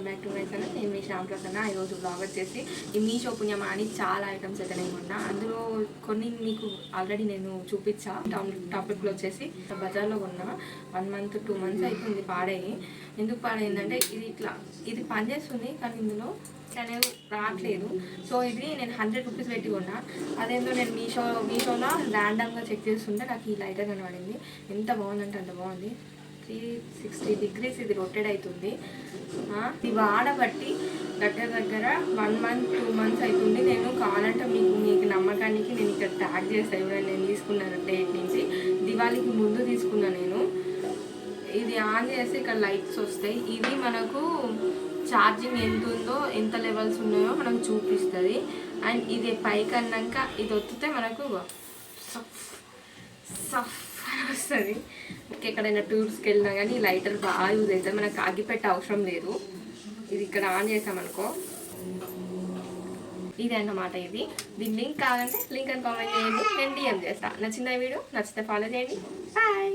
Welcome back to my channel నేను మీ శ్యామ్ ప్రసన్న ఈరోజు బ్లాగ్ వచ్చేసి ఈ మీషో పుణ్యమా అని చాలా ఐటమ్స్ అయితే నేను ఉన్నా అందులో కొన్ని మీకు ఆల్రెడీ నేను చూపించా. టౌన్ టాపిక్లో వచ్చేసి బజార్లో కొన్నా. వన్ మంత్ టూ మంత్స్ అవుతుంది పాడేయి ఎందుకు పాడైందంటే ఇది ఇట్లా ఇది పనిచేస్తుంది కానీ ఇందులో అనేది రావట్లేదు. సో ఇది నేను హండ్రెడ్ రూపీస్ పెట్టి కొన్నా. అదేందో నేను మీషో మీషోలో ర్యాండమ్గా చెక్ చేస్తుంటే నాకు ఈ లైటర్ కనబడింది. ఎంత బాగుందంటే అంత బాగుంది. త్రీ సిక్స్టీ డిగ్రీస్ ఇది రొటేట్ అవుతుంది ఇది వాడబట్టి దగ్గర దగ్గర వన్ మంత్ టూ మంత్స్ అవుతుంది నేను కావాలంటే మీకు మీకు నమ్మకానికి నేను ఇక్కడ ట్యాగ్ చేస్తాను ఎవరైనా నేను తీసుకున్నాను డేట్ నుంచి? దివాళీకి ముందు తీసుకున్నా నేను. ఇది ఆన్ చేస్తే ఇక్కడ లైట్స్ వస్తాయి. ఇది మనకు ఛార్జింగ్ ఎంత ఉందో ఎంత లెవెల్స్ ఉన్నాయో మనకు చూపిస్తుంది. అండ్ ఇది పైకి అన్నాక ఇది ఒత్తితే మనకు సఫ్ సఫ్ వస్తుంది. ఎక్కడైనా టూర్స్కి వెళ్ళినా కానీ లైటర్ బాగా యూజ్ అవుతుంది. మనకు అగ్గిపెట్టే అవసరం లేదు. ఇది ఇక్కడ ఆన్ చేసామనుకో ఇది అన్నమాట ఇది. దీని లింక్ కావాలంటే లింక్ అని కామెంట్ చేయండి. నేను డిఎం చేస్తాను నచ్చిన వీడియో నచ్చితే ఫాలో చేయండి. బాయ్